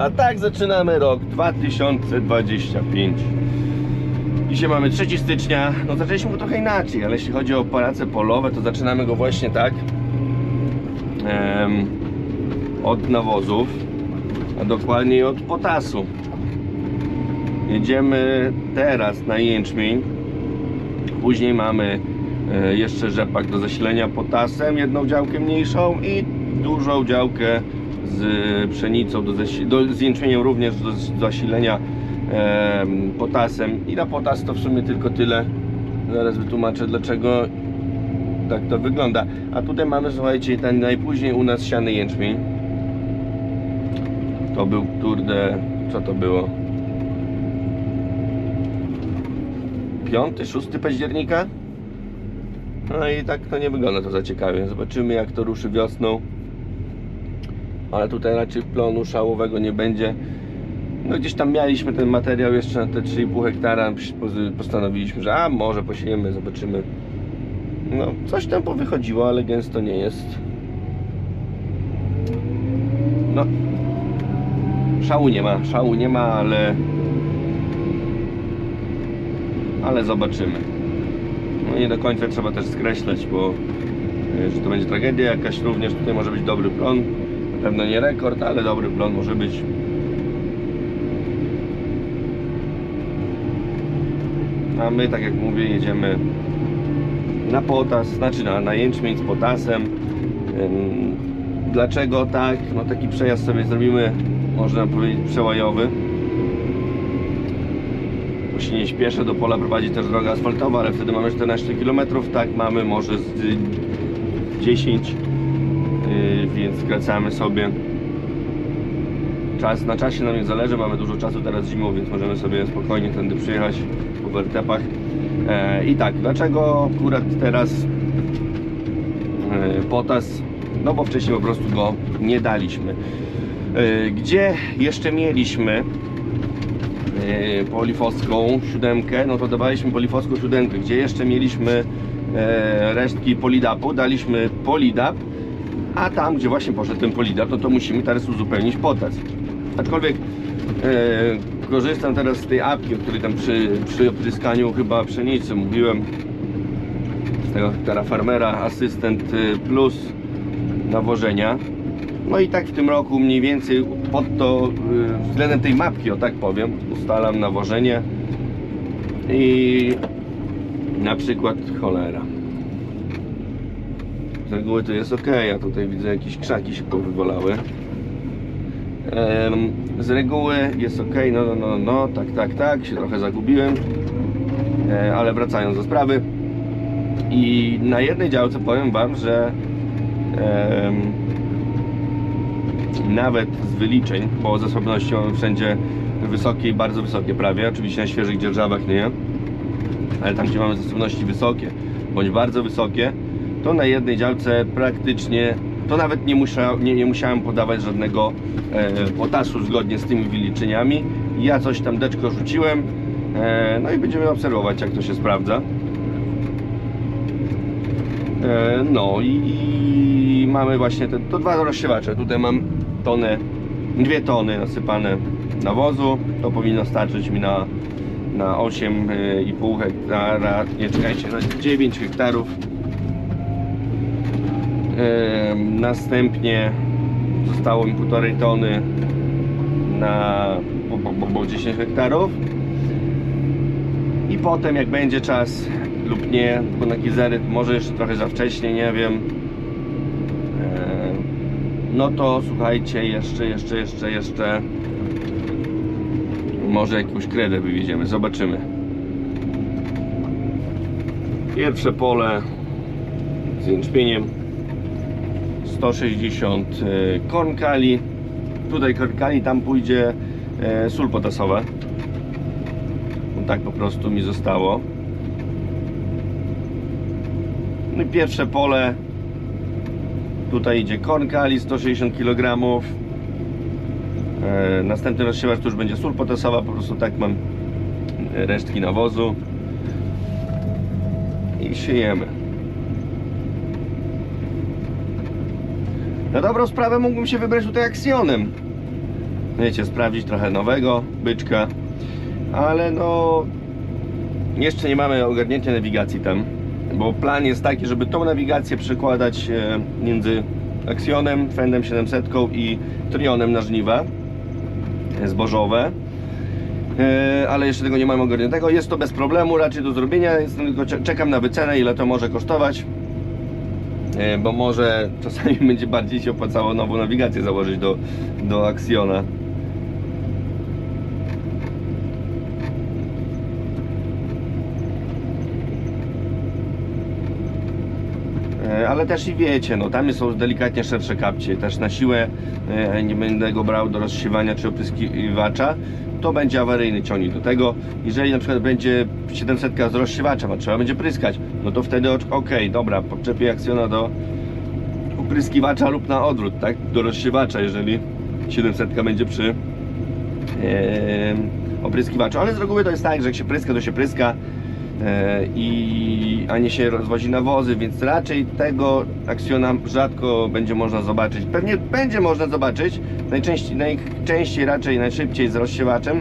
A tak zaczynamy rok 2025. Dzisiaj mamy 3 stycznia. No zaczęliśmy go trochę inaczej, ale jeśli chodzi o pracę polowe, to zaczynamy go właśnie tak. Em, od nawozów, a dokładniej od potasu. Jedziemy teraz na jęczmień. Później mamy e, jeszcze rzepak do zasilenia potasem, jedną działkę mniejszą i dużą działkę z pszenicą, do do, również do zasilenia em, potasem. I na potas to w sumie tylko tyle. Zaraz wytłumaczę dlaczego tak to wygląda. A tutaj mamy, słuchajcie, ten najpóźniej u nas siany jęczmień. To był, kurde, co to było? 5, 6 października. No i tak to nie wygląda to za ciekawie. Zobaczymy jak to ruszy wiosną. Ale tutaj raczej plonu szałowego nie będzie. No gdzieś tam mieliśmy ten materiał jeszcze na te 3,5 hektara. Postanowiliśmy, że a może posiejemy, zobaczymy. No coś tam powychodziło, ale gęsto nie jest. No szału nie ma, szału nie ma, ale ale zobaczymy. No nie do końca trzeba też skreślać, bo e, że to będzie tragedia jakaś również, tutaj może być dobry plon. Pewno nie rekord, ale dobry plon może być. A my, tak jak mówię, jedziemy na potas, znaczy na, na jęczmień z potasem. Dlaczego tak? No taki przejazd sobie zrobimy, można powiedzieć, przełajowy bo się nie śpieszę, do pola prowadzi też droga asfaltowa, ale wtedy mamy 14 km, tak mamy może z 10, yy, więc skracamy sobie. Czas, na czasie nam nie zależy, mamy dużo czasu teraz zimą, więc możemy sobie spokojnie tędy przyjechać po wertepach. E, I tak, dlaczego akurat teraz e, potas? No bo wcześniej po prostu go nie daliśmy. E, Gdzie jeszcze mieliśmy e, polifoską siódemkę, no to dawaliśmy polifoską siódemkę, gdzie jeszcze mieliśmy e, resztki polidapu, daliśmy polidap, a tam, gdzie właśnie poszedł ten polidap, no to musimy teraz uzupełnić potas. Aczkolwiek e, korzystam teraz z tej apki, o której tam przy, przy opryskaniu chyba pszenicy mówiłem, z tego hektara farmera, asystent y, plus nawożenia. No i tak w tym roku mniej więcej pod to y, względem tej mapki, o tak powiem, ustalam nawożenie i na przykład cholera. Z reguły to jest ok, a tutaj widzę jakieś krzaki się powywalały. Z reguły jest ok, no, no, no, no, tak, tak, tak, się trochę zagubiłem, E, ale wracając do sprawy. I na jednej działce powiem Wam, że nawet z wyliczeń, bo zasobności mamy wszędzie wysokie i bardzo wysokie prawie, oczywiście na świeżych dzierżawach nie, ale tam gdzie mamy zasobności wysokie bądź bardzo wysokie, to na jednej działce praktycznie, to nawet nie, nie, nie musiałem podawać żadnego e, potasu zgodnie z tymi wyliczeniami. Ja coś tam deczko rzuciłem, e, no i będziemy obserwować jak to się sprawdza. E, No i, i mamy właśnie te to dwa rozsiewacze. Tutaj mam tonę, dwie tony nasypane nawozu. To powinno starczyć mi na, na 8,5 hektara, nie czekajcie, na 9 hektarów. Następnie zostało mi półtorej tony na bo, bo, bo, bo 10 hektarów. I potem jak będzie czas lub nie, bo na gizery może jeszcze trochę za wcześnie, nie wiem. No to słuchajcie, jeszcze, jeszcze, jeszcze, jeszcze może jakąś kredę wywieziemy, zobaczymy. Pierwsze pole z jęczmieniem 160 e, kornkali. Tutaj kornkali, tam pójdzie e, sól potasowa. Tak po prostu mi zostało. No i pierwsze pole. Tutaj idzie kornkali 160 kg. Następny rozsiewacz to już będzie sól potasowa, po prostu tak mam resztki nawozu. I siejemy. Na dobrą sprawę mógłbym się wybrać tutaj aksjonem. wiecie, sprawdzić trochę nowego byczka, ale no jeszcze nie mamy ogarnięcia nawigacji tam, bo plan jest taki, żeby tą nawigację przekładać e, między Axionem, Fendem 700 i Trionem na żniwa e, zbożowe. E, ale jeszcze tego nie mamy ogarniętego. Jest to bez problemu raczej do zrobienia, tylko cze- czekam na wycenę, ile to może kosztować. E, Bo może czasami będzie bardziej się opłacało nową nawigację założyć do, do Axiona. E, Ale też i wiecie, no tam są delikatnie szersze kapcie, też na siłę e, nie będę go brał do rozsiewania czy opryskiwacza, to będzie awaryjny ciągnik do tego. Jeżeli na przykład będzie 700 z rozsiewaczem, a trzeba będzie pryskać, no to wtedy ok, dobra, podczepię aksjona do opryskiwacza lub na odwrót, tak, do rozsiewacza, jeżeli 700 będzie przy e, opryskiwaczu. Ale z reguły to jest tak, że jak się pryska, to się pryska i a nie się rozwozi nawozy, więc raczej tego aksjona rzadko będzie można zobaczyć. Pewnie będzie można zobaczyć, najczęściej, najczęściej raczej najszybciej z rozsiewaczem,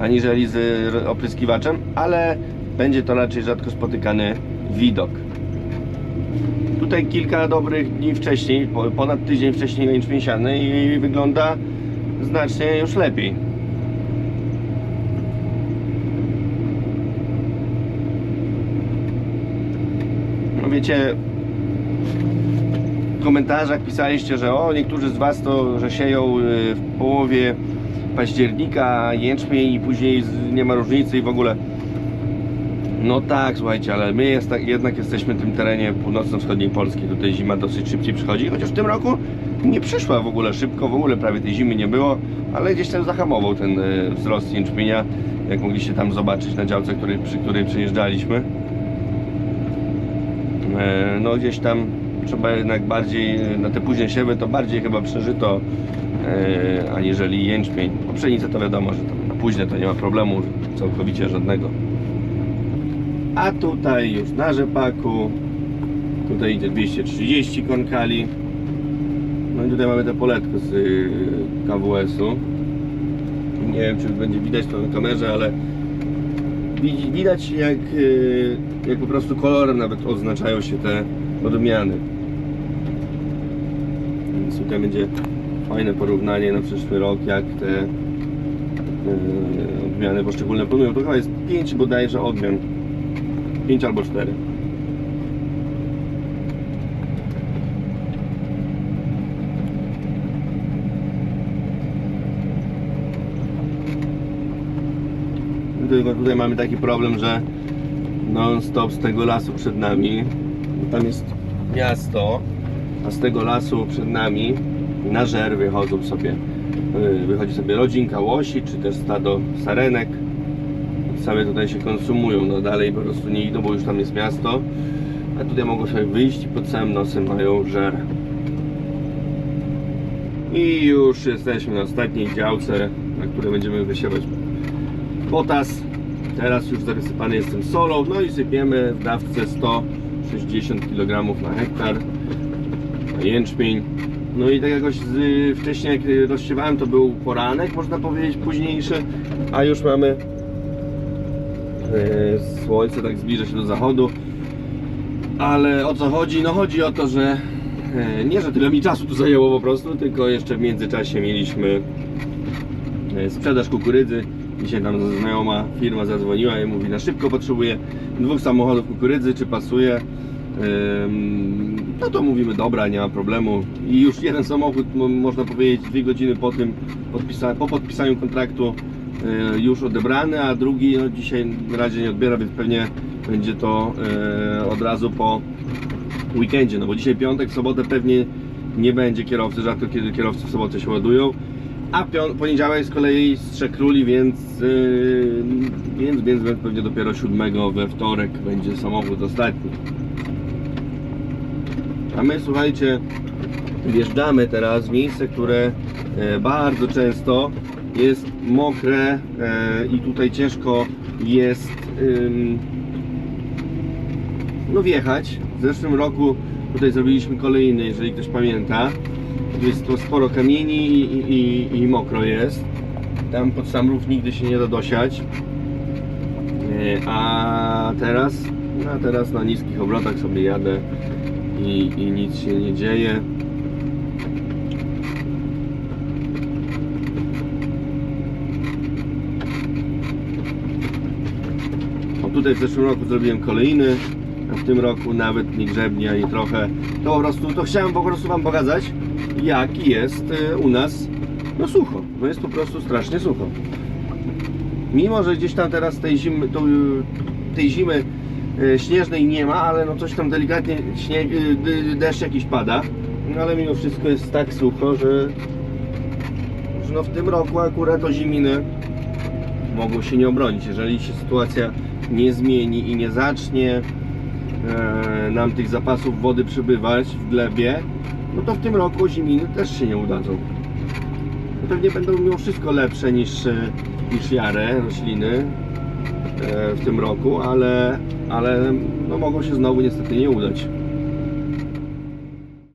aniżeli z opryskiwaczem, ale będzie to raczej rzadko spotykany widok. Tutaj kilka dobrych dni wcześniej, po- ponad tydzień wcześniej jęczmień siany i wygląda znacznie już lepiej. Wiecie, w komentarzach pisaliście, że o, niektórzy z Was to, że sieją y, w połowie października jęczmień i później nie ma różnicy i w ogóle. No tak, słuchajcie, ale my jest, tak, jednak jesteśmy w tym terenie północno-wschodniej Polski. Tutaj zima dosyć szybciej przychodzi, chociaż w tym roku nie przyszła w ogóle szybko, w ogóle prawie tej zimy nie było, ale gdzieś tam zahamował ten y, wzrost jęczmienia, jak mogliście tam zobaczyć na działce, której, przy której przejeżdżaliśmy. E, no gdzieś tam trzeba jednak bardziej e, na te późne siewy to bardziej chyba przeżyto e, aniżeli jęczmień. Po pszenicy to wiadomo, że tam na późne to nie ma problemu całkowicie żadnego. A tutaj już na rzepaku tutaj idzie 230 konkali. No i tutaj mamy te poletko z KWS-u. Nie wiem czy będzie widać to na kamerze, ale Widać jak, y, jak po prostu kolorem nawet odznaczają się te odmiany. Więc tutaj będzie fajne porównanie na przyszły rok, jak te y, odmiany poszczególne planują. To chyba jest 5 bodajże odmian. 5 albo 4. Tylko tutaj mamy taki problem, że non-stop z tego lasu przed nami, tam jest miasto, a z tego lasu przed nami na żer wychodzą sobie, yy, wychodzi sobie rodzinka łosi, czy też stado sarenek. Same tutaj się konsumują, no dalej po prostu nie idą, bo już tam jest miasto, a tutaj mogą sobie wyjść i pod samym nosem mają żer. I już jesteśmy na ostatniej działce, na której będziemy wysiewać potas. Teraz już zasypany jestem solą, no i sypiemy w dawce 160 kg na hektar na jęczmień. No i tak jakoś z, wcześniej jak rozsiewałem to był poranek, można powiedzieć późniejszy, a już mamy e, słońce tak zbliża się do zachodu. Ale o co chodzi? No chodzi o to, że e, nie, że tyle mi czasu tu zajęło po prostu, tylko jeszcze w międzyczasie mieliśmy e, sprzedaż kukurydzy. Dzisiaj tam znajoma firma zadzwoniła i mówi na szybko potrzebuje dwóch samochodów kukurydzy, czy pasuje. No to mówimy dobra, nie ma problemu. I już jeden samochód, mo- można powiedzieć, dwie godziny po tym, po podpisaniu kontraktu y, już odebrany, a drugi no, dzisiaj na razie nie odbiera, więc pewnie będzie to y, od razu po weekendzie. No bo dzisiaj piątek, sobotę pewnie nie będzie kierowcy, rzadko kiedy kierowcy w sobotę się ładują. A poniedziałek z kolei z Trzech Króli, więc, yy, więc, więc, pewnie dopiero 7 we wtorek będzie samochód ostatni. A my słuchajcie, wjeżdżamy teraz w miejsce, które e, bardzo często jest mokre e, i tutaj ciężko jest no wjechać. W zeszłym roku tutaj zrobiliśmy kolejny, jeżeli ktoś pamięta. Jest to sporo kamieni i, i, i mokro jest. Tam pod sam rów nigdy się nie da dosiać. E, A teraz, a teraz na niskich obrotach sobie jadę i, i nic się nie dzieje. Tutaj w zeszłym roku zrobiłem kolejny, a w tym roku nawet nie grzebnie ani trochę. To po prostu, to chciałem po prostu Wam pokazać, jak jest e, u nas no sucho. No jest po prostu strasznie sucho. Mimo, że gdzieś tam teraz tej zimy, to, y, tej zimy y, śnieżnej nie ma, ale no coś tam delikatnie deszcz jakiś pada. No ale mimo wszystko jest tak sucho, że, że no w tym roku akurat o ziminy mogą się nie obronić. Jeżeli się sytuacja nie zmieni i nie zacznie e, nam tych zapasów wody przybywać w glebie, no to w tym roku ziminy też się nie udadzą. No Pewnie będą mimo wszystko lepsze niż, e, niż jare rośliny e, w tym roku, ale, ale no mogą się znowu niestety nie udać.